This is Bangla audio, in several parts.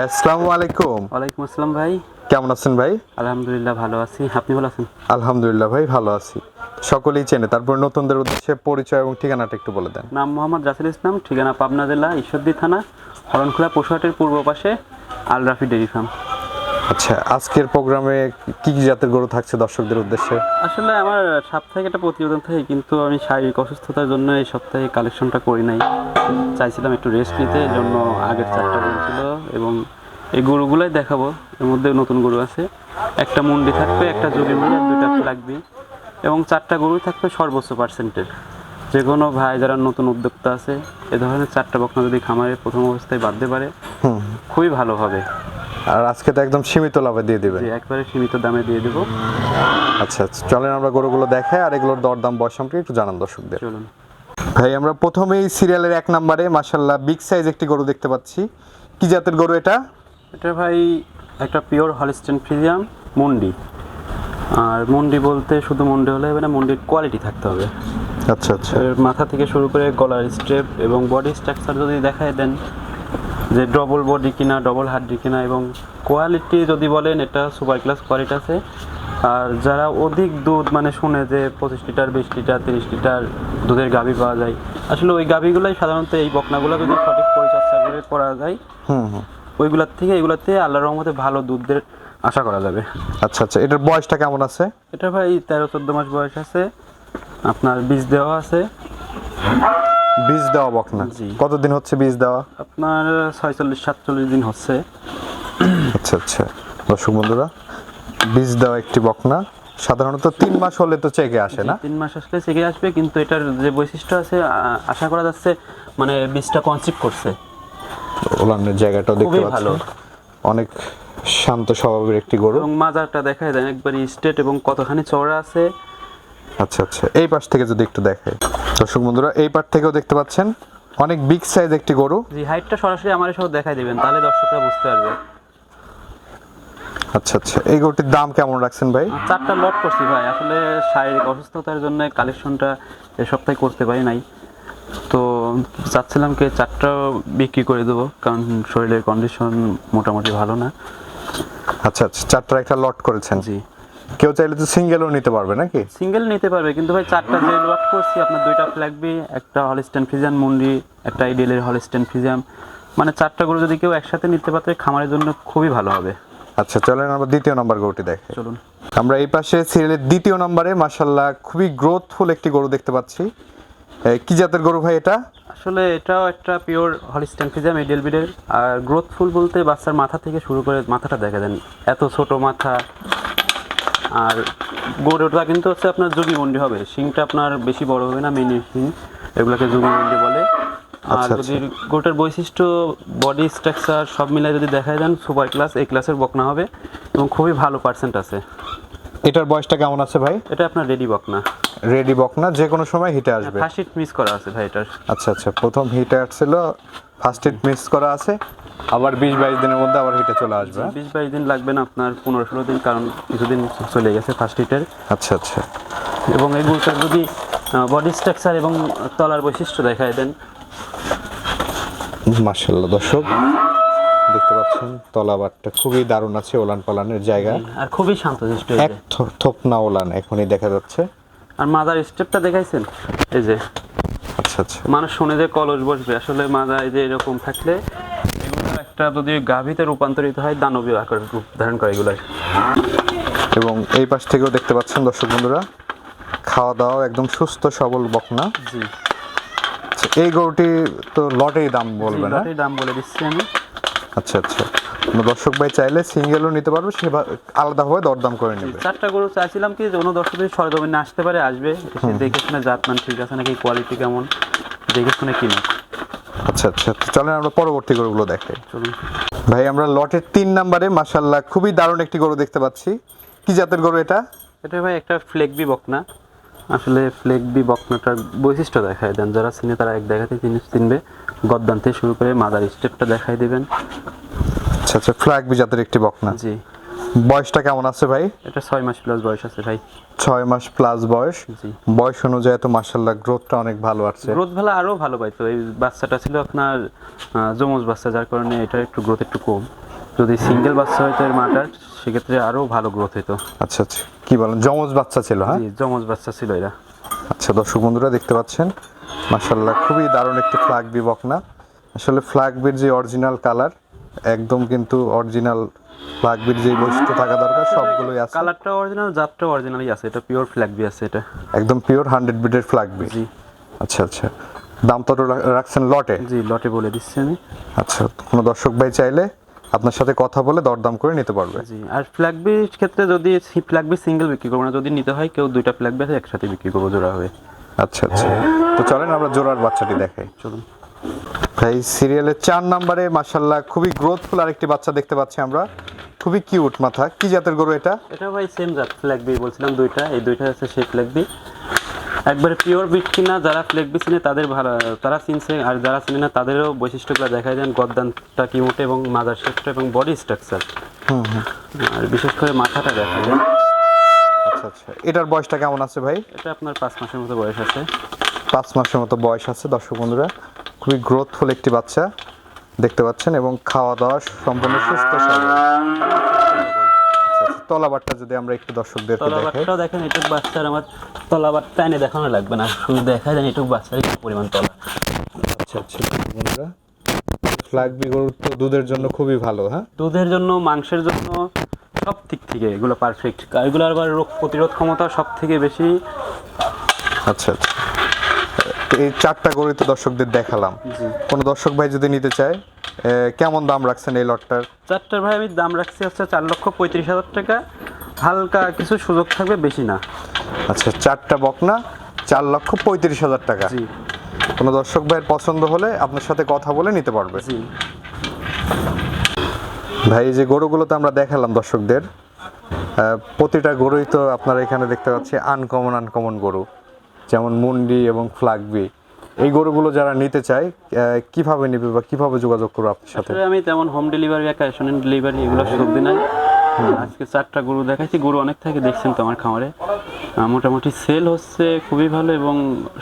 আসসালামু আলাইকুম। ওয়ালাইকুম আসসালাম ভাই। কেমন আছেন ভাই? আলহামদুলিল্লাহ ভালো আছি। আপনি ভালো আছেন? আলহামদুলিল্লাহ ভাই ভালো আছি। সকলেই চেনে। তারপর নতুনদের উদ্দেশ্যে পরিচয় এবং ঠিকানাটা একটু বলে দেন। নাম মোহাম্মদ রাসেল ইসলাম ঠিকানা পাবনা জেলা ঈশ্বরদী থানা হরণখোলা পশুহাটের পূর্ব পাশে আলরাফি ডেরি ফার্ম। আচ্ছা আজকের প্রোগ্রামে কি কি জাতের গরু থাকছে দর্শকদের উদ্দেশ্যে? আসলে আমার সাপ্তাহিক একটা প্রতিবেদন থাকে কিন্তু আমি শারীরিক অসুস্থতার জন্য এই সপ্তাহে কালেকশনটা করি নাই। চাইছিলাম একটু রেস্ট নিতে এর জন্য আগের চারটা গরু ছিল এবং এই গরুগুলাই দেখাবো। এর মধ্যে নতুন গরু আছে। একটা মুন্ডি থাকবে একটা জুড়ি মুন্ডি আর দুইটা লাগবে। এবং চারটা গরুই থাকবে সর্বোচ্চ পার্সেন্টের যে কোনো ভাই যারা নতুন উদ্যোক্তা আছে এ ধরনের চারটা বকনা যদি খামারে প্রথম অবস্থায় বাঁধতে পারে খুবই ভালো হবে। আর আজকে তো একদম সীমিত লাভে দিয়ে দিবেন একবারে সীমিত দামে দিয়ে দেবো। আচ্ছা আচ্ছা চলেন আমরা গরুগুলো দেখাই আর এগুলোর দরদাম বয়স সম্পর্কে একটু জানান দর্শকদের। চলুন। ভাই আমরা প্রথমেই সিরিয়ালের এক নম্বরে মাসাল্লাহ বিগ সাইজ একটি গরু দেখতে পাচ্ছি। কি জাতের গরু এটা? এটা ভাই একটা পিওর হলিস্টেন ফ্রিজিয়াম মুন্ডি। আর মুন্ডি বলতে শুধু মুন্ডি হলে হবে না মুন্ডির কোয়ালিটি থাকতে হবে। আচ্ছা আচ্ছা। এর মাথা থেকে শুরু করে গলার স্ট্রেপ এবং বডি স্ট্রাকচার যদি দেখায় দেন যে ডবল বডি কিনা ডবল হাড্ডি কিনা এবং কোয়ালিটি যদি বলেন এটা সুপার ক্লাস কোয়ালিটি আছে। আর যারা অধিক দুধ মানে শুনে যে পঁচিশ লিটার বিশ লিটার তিরিশ লিটার দুধের গাভী পাওয়া যায় আসলে ওই গাভীগুলোই সাধারণত এই বকনাগুলো যদি সঠিক পরিচর্যা করে করা যায় হুম হুম। ওইগুলার থেকে এগুলাতে আল্লাহর রহমতে ভালো দুধের আশা করা যাবে। আচ্ছা আচ্ছা এটার বয়সটা কেমন আছে? এটা ভাই তেরো চোদ্দ মাস বয়স আছে। আপনার বীজ দেওয়া আছে। বীজ দেওয়া বকনা। কতদিন হচ্ছে বীজ দেওয়া? আপনার ছয়চল্লিশ সাতচল্লিশ দিন হচ্ছে। আচ্ছা আচ্ছা। দর্শক বন্ধুরা বীজ দেওয়া একটি বকনা সাধারণত তিন মাস হলে তো চেকে আসে না? তিন মাস আসলে চেকে আসবে কিন্তু এটার যে বৈশিষ্ট্য আছে আশা করা যাচ্ছে মানে বীজটা কনসিভ করছে। ওলানের জায়গাটাও দেখতে ভালো। অনেক শান্ত স্বভাবের একটি গরু। এবং মাজারটা দেখায় দেন একবার স্টেট এবং কতখানি চওড়া আছে আচ্ছা আচ্ছা। এই পাশ থেকে যদি একটু দেখাই দর্শক বন্ধুরা এই পাশ থেকেও দেখতে পাচ্ছেন অনেক বিগ সাইজ একটি গরু। যে হাইটটা সরাসরি আমার সহ দেখাই দিবেন তাহলে দর্শকরা বুঝতে পারবে। আচ্ছা আচ্ছা। এই গরুটির দাম কেমন রাখছেন ভাই? চারটা লট করছি ভাই। আসলে শারীরিক অসুস্থতার জন্য কালেকশনটা এ সপ্তাহে করতে পারি নাই। তো চাচ্ছিলাম কি চারটা বিক্রি করে দেবো কারণ শরীরের কন্ডিশন মোটামুটি ভালো না। আচ্ছা আচ্ছা। চারটা একটা লট করেছেন। জি। কেউ চাইলে তো সিঙ্গেলও নিতে পারবে নাকি? সিঙ্গেল নিতে পারবে কিন্তু ভাই চারটা যে লট করছি আপনার দুইটা ফ্ল্যাগবি একটা হলিস্টেন ফিজিয়ান মুন্ডি একটা আইডিয়ালের হলিস্টেন ফিজিয়াম মানে চারটা গরু যদি কেউ একসাথে নিতে পারে খামারের জন্য খুবই ভালো হবে। আচ্ছা চলেন আমরা দ্বিতীয় নম্বর গরুটি দেখাই চলুন। আমরা এই পাশে সিরিয়ালের দ্বিতীয় নম্বরে মাসাল্লাহ খুবই গ্রোথফুল একটি গরু দেখতে পাচ্ছি। কি জাতের গরু ভাই এটা? আসলে এটাও একটা পিওর হলিস্টেন ফিজিয়াম এডিয়াল বিডের আর গ্রোথফুল বলতে বাচ্চার মাথা থেকে শুরু করে মাথাটা দেখা দেন এত ছোট মাথা আর গরুটা কিন্তু হচ্ছে আপনার যোগী মন্ডি হবে। শিংটা আপনার বেশি বড় হবে না মিনি শিং। এগুলোকে যোগী মন্ডি বলে। আর আচ্ছা, যদি গরুটার বৈশিষ্ট্য বডি স্ট্রাকচার সব মিলাই যদি দেখা দেন সুপার ক্লাস এই ক্লাসের বকনা হবে এবং খুবই ভালো পার্সেন্ট আছে। এটার বয়সটা কেমন আছে ভাই? এটা আপনার রেডি বকনা। রেডি বকনা যে কোনো সময় হিটে আসবে। ফার্স্ট হিট মিস করা আছে ভাই এটার। আচ্ছা আচ্ছা প্রথম হিটে আসছিল ফার্স্ট হিট মিস করা আছে। আবার বিশ বাইশ দিনের মধ্যে আবার হিটে চলে আসবে হ্যাঁ? বিশ বাইশ দিন লাগবে না আপনার পনেরো ষোলো দিন কারণ কিছুদিন চলে গেছে ফার্স্ট হিটের আচ্ছা আচ্ছা। এবং এই গরুটার যদি বডি স্ট্রাকচার এবং তলার বৈশিষ্ট্য দেখায় দেন। মার্শাল্লাহ দর্শক দেখতে পাচ্ছেন তলা তলাবারটা খুবই দারুণ আছে ওলান পালানের জায়গা আর খুবই শান্তশিষ্ট এক যে। না ওলান এখনই দেখা যাচ্ছে। আর মাদার স্টেপটা দেখাইছেন? এই যে। আচ্ছা আচ্ছা। মানুষ শুনে যে কলস বসবে আসলে এই যে এরকম থাকলে একটা যদি গাভীতে রূপান্তরিত হয় দানবীয় আকার রূপ ধারণ করে এগুলো। এবং এই পাশ থেকেও দেখতে পাচ্ছেন দর্শক বন্ধুরা খাওয়া দাওয়া একদম সুস্থ সবল বকনা। জি। আচ্ছা, এই গরুটি তো লটেই দাম বলবে না? লটের দাম বলে দিচ্ছি আমি। আচ্ছা আচ্ছা। দর্শক ভাই চাইলে সিঙ্গেলও নিতে পারবে সে আলাদাভাবে দরদাম করে নেবে। চারটা গরু চাইছিলাম কি যে অন্য দর্শক যদি সরজমিনে আসতে পারে আসবে। এসে দেখে শুনে জাতমান ঠিক আছে নাকি কোয়ালিটি কেমন দেখে শুনে কিনে আচ্ছা আচ্ছা তো চলেন আমরা পরবর্তী গরুগুলো দেখাই। চলুন ভাই আমরা লটের তিন নাম্বারে মাসাল্লাহ খুবই দারুণ একটি গরু দেখতে পাচ্ছি। কি জাতের গরু এটা? এটা ভাই একটা ফ্লেগবি বকনা। আসলে ফ্লেগবি বকনাটার বৈশিষ্ট্য দেখায় দেন। যারা চিনে তারা এক দেখাতে জিনিস চিনবে। গদ্দান থেকে শুরু করে মাদার স্টেপটা দেখাই দিবেন। আচ্ছা আচ্ছা ফ্ল্যাগ বি জাতের একটি বকনা। জি। বয়সটা কেমন আছে ভাই? এটা ছয় মাস প্লাস বয়স আছে ভাই। ছয় মাস প্লাস বয়স। জি। বয়স অনুযায়ী তো মাসাল্লাহ গ্রোথটা অনেক ভালো আছে। গ্রোথ ভালো আরও ভালো পাইতো এই বাচ্চাটা ছিল আপনার যমজ বাচ্চা যার কারণে এটার একটু গ্রোথ একটু কম। যদি সিঙ্গেল বাচ্চা হয়তো এর মাটার সেক্ষেত্রে আরও ভালো গ্রোথ হতো আচ্ছা আচ্ছা। কি বলেন? জমজ বাচ্চা ছিল হ্যাঁ? জমজ বাচ্চা ছিল এরা। আচ্ছা দর্শক বন্ধুরা দেখতে পাচ্ছেন মাশাল্লাহ খুবই দারুণ একটি ফ্ল্যাগ বি বকনা আসলে ফ্ল্যাগ বির যে অরিজিনাল কালার একদম কিন্তু অরিজিনাল ফ্ল্যাগ বির যে বৈশিষ্ট্য থাকা দরকার সবগুলোই আছে। কালারটা অরিজিনাল জাতটা অরিজিনালই আছে এটা পিওর ফ্ল্যাগবি আছে এটা। একদম পিওর হান্ড্রেড বিডের ফ্ল্যাগবি জি। আচ্ছা আচ্ছা। দাম তো রাখছেন লটে। জি লটে বলে দিচ্ছি আমি। আচ্ছা কোনো দর্শক ভাই চাইলে আপনার সাথে কথা বলে দরদাম করে নিতে পারবে। জি আর ফ্ল্যাগবির ক্ষেত্রে যদি ফ্ল্যাগবি সিঙ্গেল বিক্রি করব না যদি নিতে হয় কেউ দুইটা ফ্ল্যাগবি আছে একসাথে বিক্রি করব জোড়া হবে আচ্ছা আচ্ছা। তো চলেন আমরা জোড়ার বাচ্চাটি দেখাই। চলুন। ভাই সিরিয়ালের চার নম্বরে মাশাল্লাহ খুবই গ্রোথফুল আরেকটি বাচ্চা দেখতে পাচ্ছি আমরা। খুবই কিউট মাথা। কি জাতের গরু এটা? এটা ভাই সেম জাত ফ্ল্যাগবি বলছিলাম দুইটা। এই দুইটা আছে সেই ফ্ল্যাগবি একবারে পিওর বিট কিনা যারা ফ্ল্যাগবি চিনে তাদের ভালো তারা চিনছে আর যারা চিনে না তাদেরও বৈশিষ্ট্যগুলো দেখায় দেন গদ্দানটা কি এবং মাদার শেপটা এবং বডি স্ট্রাকচার আর বিশেষ করে মাথাটা দেখা যায় আচ্ছা আচ্ছা। এটার বয়সটা কেমন আছে ভাই? এটা আপনার পাঁচ মাসের মতো বয়স আছে। পাঁচ মাসের মতো বয়স আছে দর্শক বন্ধুরা। খুবই গ্রোথফুল একটি বাচ্চা দেখতে পাচ্ছেন এবং খাওয়া দাওয়া সম্পূর্ণ সুস্থ সবল। আচ্ছা, তলাবারটা যদি আমরা একটু দর্শকদেরকে দেখাই। তলাবারটাও দেখেন এটুক বাচ্চার আমার তলাবারটা এনে দেখানো লাগবে না। শুধু দেখা যায় এটুক বাচ্চার কি পরিমাণ তলা। আচ্ছা আচ্ছা বন্ধুরা ফ্ল্যাগ বি গরুর তো দুধের জন্য খুবই ভালো হ্যাঁ? দুধের জন্য মাংসের জন্য সব দিক থেকে এগুলো পারফেক্ট এগুলো আবার রোগ প্রতিরোধ ক্ষমতা সব থেকে বেশি। আচ্ছা আচ্ছা। এই চারটা গরুই তো দর্শকদের দেখালাম। জি। কোনো দর্শক ভাই যদি নিতে চায় কেমন দাম রাখছেন এই লটটার? চারটার ভাই আমি দাম রাখছি হচ্ছে চার লক্ষ পঁয়ত্রিশ হাজার টাকা। হালকা কিছু সুযোগ থাকবে বেশি না। আচ্ছা চারটা বকনা চার লক্ষ পঁয়ত্রিশ হাজার টাকা। জি। কোনো দর্শক ভাইয়ের পছন্দ হলে আপনার সাথে কথা বলে নিতে পারবে। জি। ভাই এই যে গরুগুলোতে আমরা দেখালাম দর্শকদের প্রতিটা গরুই তো আপনারা এখানে দেখতে পাচ্ছি আনকমন আনকমন গরু। যেমন মুন্ডি এবং ফ্লাগবি এই গরুগুলো যারা নিতে চায় কীভাবে নেবে বা কীভাবে যোগাযোগ করবে আপনার সাথে? আমি তেমন হোম ডেলিভারি বা ক্যাশ অন ডেলিভারি এগুলো সুযোগ দিই নাই। আজকে চারটা গরু দেখাইছি গরু অনেক থাকে দেখছেন তো আমার খামারে। মোটামুটি সেল হচ্ছে খুবই ভালো এবং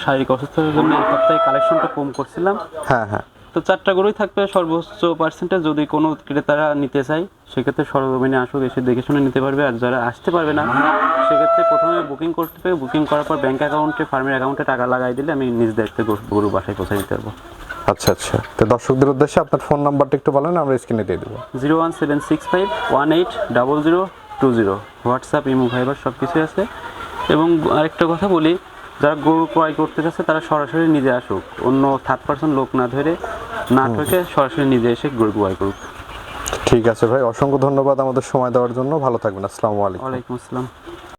শারীরিক অসুস্থতার জন্য এই সপ্তাহে কালেকশনটা কম করছিলাম। হ্যাঁ হ্যাঁ। তো চারটা গরুই থাকবে সর্বোচ্চ পার্সেন্টেজ যদি কোনো ক্রেতারা নিতে চায় সেক্ষেত্রে সরজমিনে আসুক এসে দেখে শুনে নিতে পারবে। আর যারা আসতে পারবে না সেক্ষেত্রে প্রথমে বুকিং করতে হবে। বুকিং করার পর ব্যাঙ্ক অ্যাকাউন্টে ফার্মের অ্যাকাউন্টে টাকা লাগাই দিলে আমি নিজ দায়িত্বে গরু- গরু বাসায় পৌঁছে দিতে পারব। আচ্ছা আচ্ছা। তো দর্শকদের উদ্দেশ্যে আপনার ফোন নাম্বারটা একটু বলেন আমরা স্ক্রিনে দিয়ে দেবো। Zero one seven six five one eight double zero two zero WhatsApp imo Viber সব কিছুই আছে। এবং আরেকটা কথা বলি যারা গরু ক্রয় করতে চাচ্ছে তারা সরাসরি নিজে আসুক। অন্য থার্ড পার্সন লোক না ধরে না ঠকে সরাসরি নিজে এসে গরু ক্রয় করুক। ঠিক আছে ভাই অসংখ্য ধন্যবাদ আমাদের সময় দেওয়ার জন্য। ভালো থাকবেন আসসালামু আলাইকুম। ওয়ালাইকুম আসসালাম।